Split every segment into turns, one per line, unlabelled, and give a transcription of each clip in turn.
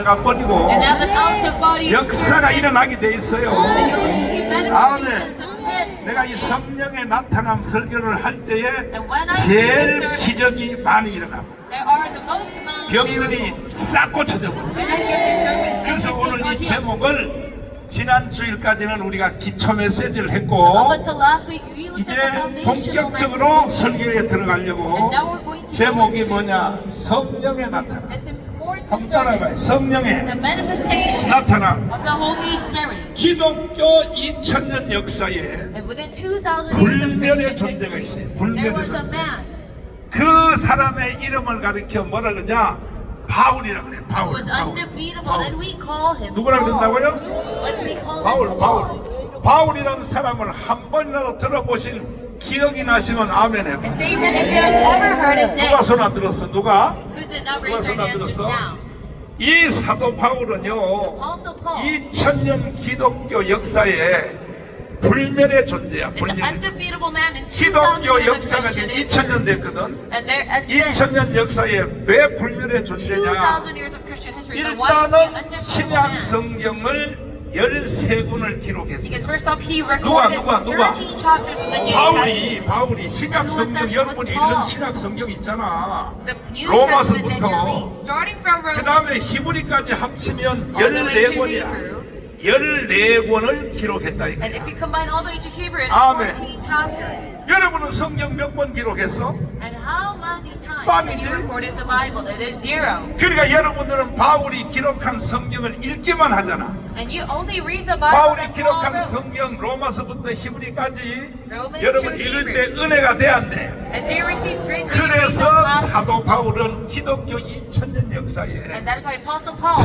들어가 버리고 역사가 일어나게 돼 있어요.
Him.
내가 이 성령의 나타남 설교를 할 때에 제일 기적이 많이 일어나고 병들이. 싹 고쳐져 버려. 그래서 오늘 이. 제목을 지난 주일까지는 우리가 기초 메시지를 했고 이제 본격적으로. 설교에 들어가려고 제목이 뭐냐? 성령의 나타남.
Sermon,
성령의 나타남. 기독교 2000년 역사에
And within 2,000 years of
불멸의 존재가 있어요. 불멸의 그 사람의 이름을 가리켜 뭐라 그러냐? 바울이라 그래. 바울. 바울. 누구라. 그런다고요? 바울? 바울. 바울이라는 사람을 한 번이라도 들어보신 기억이 나시면 아멘 해봐.
And say that if you have ever heard his name,
누가 손 안 들었어? 누가?
who did not
누가
raise their
손안
hands just
들었어?
now,
이 사도 바울은요,
also Paul
2000년 기독교 역사에 불멸의 존재야,
an
불멸.
undefeatable man in 2,000
기독교
years of
역사가
Christian
이제
history.
2000년 됐거든.
And there has been
2000년 역사에 왜 불멸의 존재냐?
2,000 years of Christian history. Then why is he an
일단은
undefeatable
신약
man?
성경을 13권을 기록했어요.
Because first off, he
누가, 누가, 누가?
13 chapters of the New Testament.
바울이 바울이 신약 성경? 여러분이 읽는. 신약 성경 있잖아. 로마서부터 그 다음에 히브리까지 합치면
All the way to
14권이야.
Hebrew.
14권을 기록했다 이거야.
and if you combine all the way to Hebrew, it's
Amen.
14 chapters.
여러분은 성경 몇 번 기록했어?
And how many times have
빵이지?
you recorded the Bible? It is zero.
그러니까 여러분들은 바울이 기록한 성경을 읽기만 하잖아.
And you only read the Bible
바울이
that Paul
기록한
wrote.
성경 로마서부터 히브리까지 여러분 읽을 때. 은혜가 돼안 돼? 그래서? 사도 바울은 기독교 2000년 역사에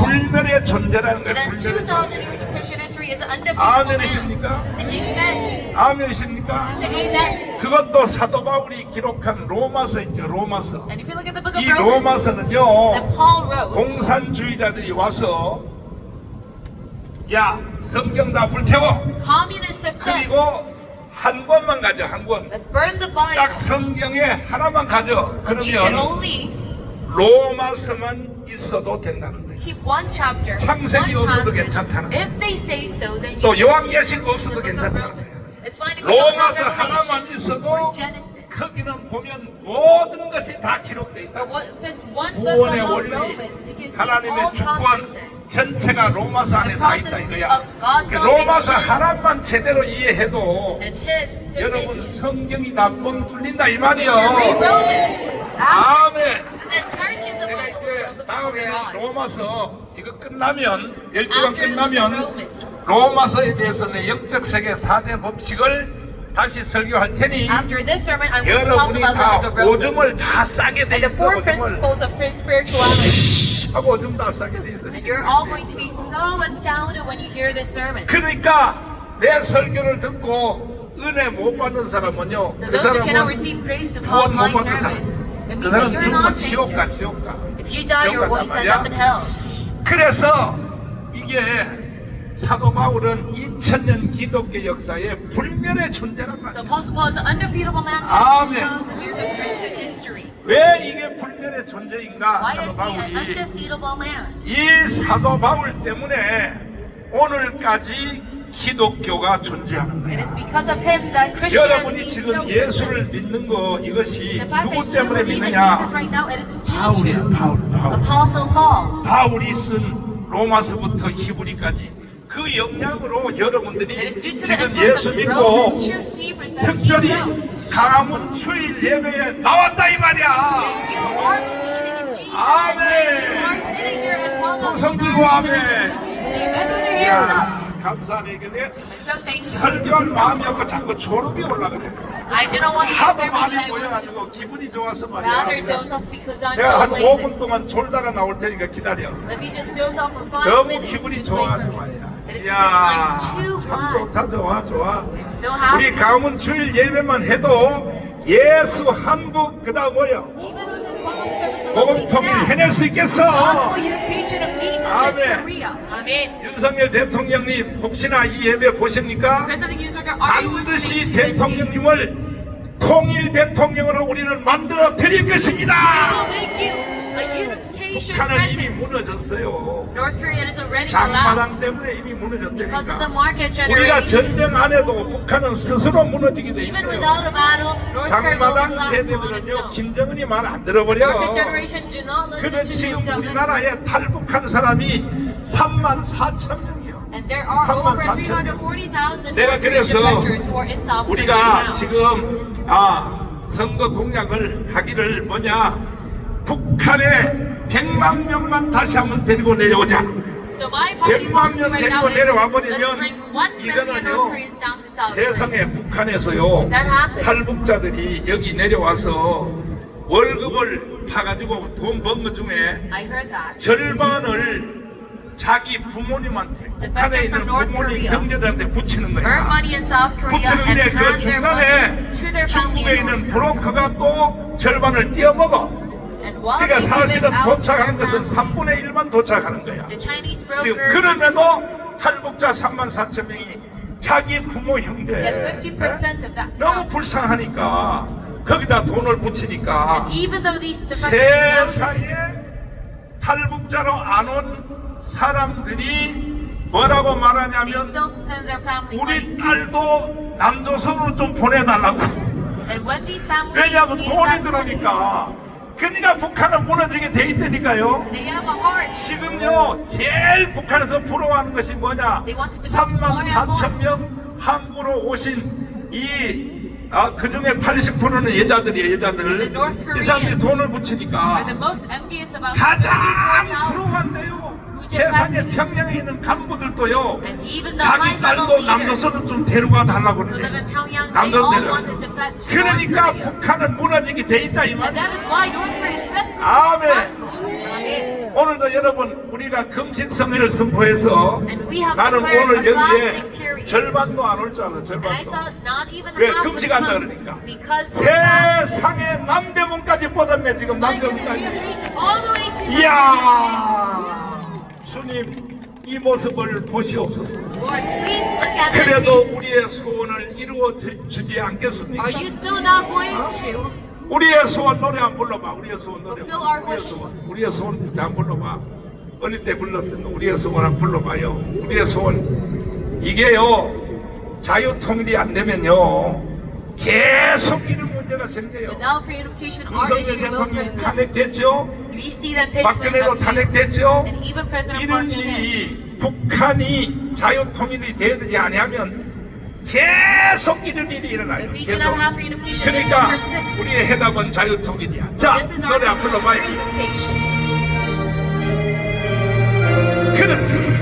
불멸의 존재라는
in
거예요.
that
불멸의
2,000
존재.
years of Christian history, is an undefeatable man.
아멘이십니까? 아멘이십니까? 그것도 사도 바울이 기록한 로마서 있죠. 로마서. 이 로마서는요. 공산주의자들이 와서 야 성경 다 불태워. 그리고 한 권만 가져 한 권.
let's burn the Bible.
딱 성경에 하나만 가져.
And you can
그러면
only
로마서만 있어도 된다는 거예요.
keep one chapter,
창세기
one
없어도
passage.
괜찮다는 거예요.
If they say so, then you
또
can
요한계시록 없어도 괜찮다는. 거예요.
It's fine if you don't have
로마서 하나만
Revelation
있어도
or Genesis.
거기는 보면 모든 것이 다 기록돼 있다.
But what, if there's one book
구원의 원리,
Romans, you can see
하나님의
all
주권
processes.
전체가 로마서 안에 다 있다 이거야. 그 로마서. 하나만 제대로 이해해도 여러분. 성경이 나뻥 뚫린다 이 말이요. 아멘. 내가 이제 다음에는
on.
로마서 이거 끝나면
the
끝나면. 로마서에 대해서는 영적 세계 4대 법칙을 다시 설교할 테니
sermon,
여러분이 다 오줌을. 다 싸게 돼 있어 오줌을. 하고 다 싸게 돼 있어
And you're all going to be so astounded when you hear this sermon.
그러니까 내 설교를 듣고 은혜 못 받는 사람은요
So
그
those who cannot
사람은
receive grace
구원
upon my
못 받는
sermon,
사람
it
그
means that
사람
you're
죽으면
not saved.
지옥 가 지옥 가
If you die, you're going to end up in hell.
그래서 이게 사도 바울은 2000년 기독교 역사에 불멸의 존재란
So
말이야
Apostle Paul is an undefeatable man
Amen.
in 2,000 years of Christian history.
왜 이게 불멸의 존재인가
Why
사도
is he an
바울이
undefeatable?
이 사도 바울 때문에 오늘까지 기독교가 존재하는
It
거야
is because of him that Christianity
여러분이 지금
still
예수를
exists.
믿는 거 이것이
The fact
누구
you
때문에
believe in
믿느냐
Jesus right now, it is to teach
바울이야. 바울 바울
Apostle Paul.
바울이 쓴 로마서부터 히브리까지 그 영향으로 여러분들이 지금 예수 믿고 특별히. 가문 주일 예배에 나왔다 이 말이야 아멘.
hands up.
야, 감사하네 근데. 설교할 마음이 없고 자꾸 졸음이 올라가네 하도 많이 모여가지고 기분이 좋아서 말이야 내가 한
late.
5분 동안 졸다가 나올 테니까 기다려 너무. 기분이 좋아하는. 말이야 이야 참. 좋다 좋아 좋아 우리. 가문 주일 예배만 해도 예수 한국 그다음 뭐요? 복음 통일. 해낼 수 있겠어. Amen. 윤석열 대통령님 혹시나 이 예배 보십니까? 반드시? 대통령님을 통일 대통령으로 우리는 만들어 드릴 것입니다. 북한은 이미. 무너졌어요.
North Korea is already collapsed
장마당 때문에 이미 무너졌다니까.
market
우리가. 전쟁 안 해도 북한은 스스로 무너지게 돼
Even
있어요. 장마당 세대들은요. 김정은이 말 안 들어버려.
Market generation do not listen
그래
to
지금. 우리나라에 탈북한 사람이 3만 4천 명이요.
And there are
3만
over
4천
340,000
내가 그래서 우리가. 지금 아 선거 공약을 하기를 뭐냐 북한에 100만 명만 다시 한번 데리고 내려오자.
So my party
100만
policy
명 데리고 내려와 버리면
bring 1 million
이거는요. 세상에 북한에서요. 탈북자들이 여기 내려와서 월급을 파가지고 돈 번 것 중에. 절반을 자기 부모님한테 북한에 있는 부모님. 경제들한테 붙이는 거야. 붙이는데 그 중간에 중국에 있는. 브로커가 또 절반을 띄어먹어. 그러니까 사실은
their
것은
family,
3분의 1만 도착하는 거야. 지금 그럼에도 탈북자 3만 4천 명이 자기 부모 형제
get 50% of that
너무. 불쌍하니까 거기다 돈을 붙이니까 세상에 탈북자로 안 온 사람들이 뭐라고 말하냐면 우리. 딸도 남조선으로 좀 보내달라고 왜냐하면 돈이 들어오니까 그러니까 북한은 무너지게 돼 있다니까요. 지금요 제일 북한에서 부러워하는 것이 뭐냐
They wanted to
3만
more and
4천 명 한국으로 오신 이 아, 그 중에 80%는 여자들이에요, 여자들. 이 사람들이 돈을 붙이니까 가장
34,000.
부러워한대요. 세상에
막-
평양에 있는 간부들도요. 자기 딸도 남조선을 좀 데려가 달라고
they
남조선 데려. 그러니까. 북한은 무너지게 돼 있다 이
destined
아멘. 오늘도 여러분 우리가 금식 성회를 선포해서 나는 오늘 여기에. 절반도 안 올 줄 알아 절반도 왜 금식한다 그러니까. 세상에 남대문까지 뻗었네 지금 남대문까지 이야 주님 이 모습을 보시옵소서. 그래도 우리의 소원을 이루어 드- 주지 않겠습니까?
Are you still not going to?
우리의 소원 노래 한 불러봐. 우리의 소원 노래 우리의. 소원 우리의 소원 한 불러봐. 어릴 때 불렀던 거 우리의 소원 한 불러봐요. 우리의 소원. 이게요 자유 통일이 안 되면요 계속 이런 문제가 생겨요. 윤석열 대통령이
persist.
탄핵됐죠 박근혜도 탄핵됐죠
and even President
이런. 일이 북한이 자유통일이 되지 아니하면 계속 이런 일이 일어나요
If we
계속 그러니까. 우리의 해답은 자유통일이야 자
This is our
노래
free education.
그는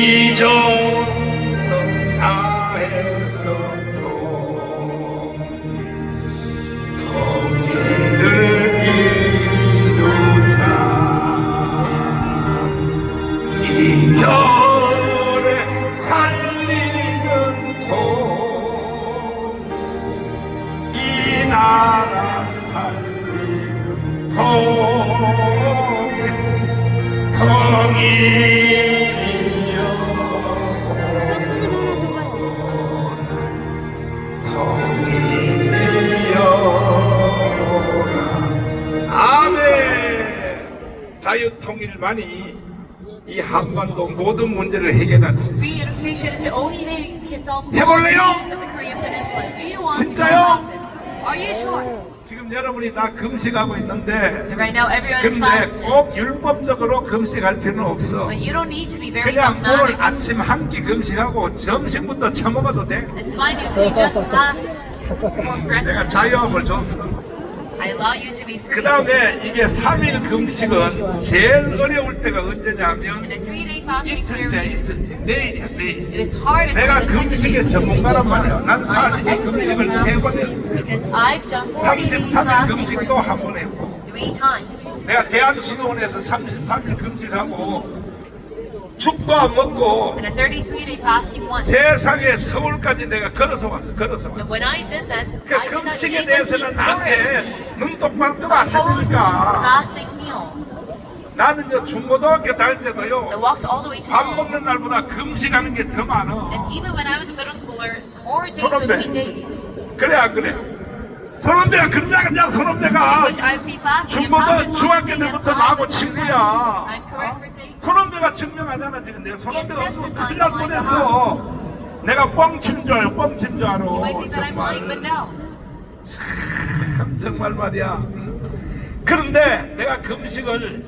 이정성 다해서 통일 통일을 이루자 이 겨울에 살리는 통이 나라 살리는 통일 통일 자유통일만이 이 한반도 모든 문제를 해결할 수 있어요 해볼래요? 진짜요? 지금 여러분이 다 금식하고 있는데 근데. 꼭 율법적으로 금식할 필요는 없어 그냥 오늘. 아침 한 끼 금식하고 점심부터 처먹어도 돼 내가. 자유함을 줬어 그 다음에 이게 3일 금식은 제일 어려울 때가 언제냐면 이틀째 이틀째 내일이야 내일 내가. 금식의 전문가란 말이야 난
I'm
40일
an expert in
금식을 세 번 했어
because I've done 40 days
33일
fasting
금식도 한 번 했고. 내가 대한수도원에서 33일 금식하고 죽도 안 먹고
And a 33 day fasting once.
세상에 서울까지 내가 걸어서 왔어 걸어서 왔어 그 금식에 대해서는
porridge.
눈 똑바로 뜨면 안 되니까
fasting meal.
나는 저 중고등학교 다닐 때도요 밥. 먹는 날보다 금식하는 게 더 많아
days.
그래 안 그래 손원배가 그러자 그냥
and
중고등 중학교 때부터 나하고 친구야. 손원배가 증명하잖아 지금 내가 손원배가
Yes,
없으면. 큰일 날 뻔했어 내가 뻥친 줄 알고 뻥친 줄 알아 정말. 참 정말 말이야 응? 그런데 내가 금식을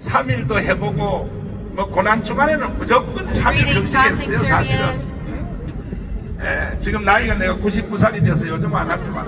3일도 해보고 뭐 고난 주간에는 무조건 3일
Three days fasting
금식했어요. 사실은 예, 지금 나이가 내가 99살이 돼서 요즘 안 하지만